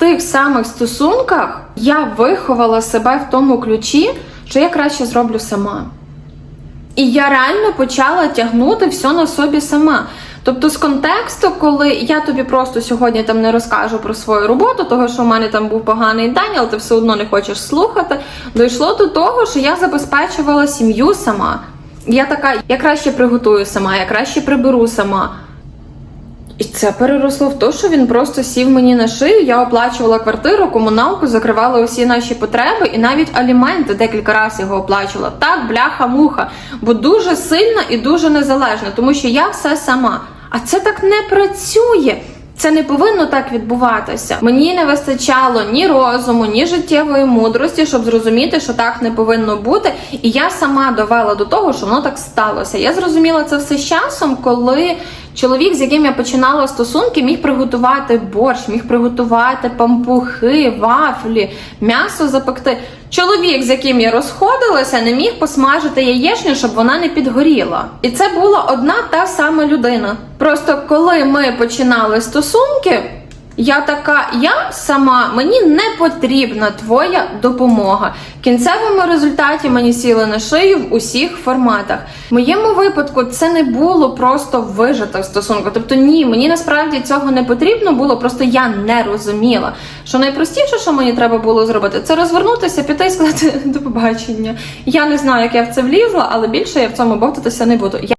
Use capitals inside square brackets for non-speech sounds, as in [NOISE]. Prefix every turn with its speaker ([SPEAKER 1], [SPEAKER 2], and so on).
[SPEAKER 1] тих самих стосунках я виховала себе в тому ключі, що я краще зроблю сама. І я реально почала тягнути все на собі сама. Тобто, з контексту, коли я тобі просто сьогодні там не розкажу про свою роботу, того що в мене там був поганий день, але ти все одно не хочеш слухати, дійшло до того, що я забезпечувала сім'ю сама. Я така, я краще приготую сама, я краще приберу сама. І це переросло в те, що він просто сів мені на шию. Я оплачувала квартиру, комуналку, закривала усі наші потреби, і навіть аліменти декілька разів його оплачувала. Так, бляха-муха, бо дуже сильна і дуже незалежна, тому що я все сама. А це так не працює. Це не повинно так відбуватися. Мені не вистачало ні розуму, ні життєвої мудрості, щоб зрозуміти, що так не повинно бути. І я сама довела до того, що воно так сталося. Я зрозуміла це все з часом, коли чоловік, з яким я починала стосунки, міг приготувати борщ, міг приготувати пампухи, вафлі, м'ясо запекти. Чоловік, з яким я розходилася, не міг посмажити яєчню, щоб вона не підгоріла. І це була одна та сама людина. Просто коли ми починали стосунки. Я така, я сама, мені не потрібна твоя допомога. Кінцевому результаті мені сіли на шию в усіх форматах. В моєму випадку це не було просто вижити в стосунку. Тобто, ні, мені насправді цього не потрібно було, просто я не розуміла. Що найпростіше, що мені треба було зробити, це розвернутися, піти і сказати [LAUGHS] до побачення. Я не знаю, як я в це влізла, але більше я в цьому бовтатися не буду.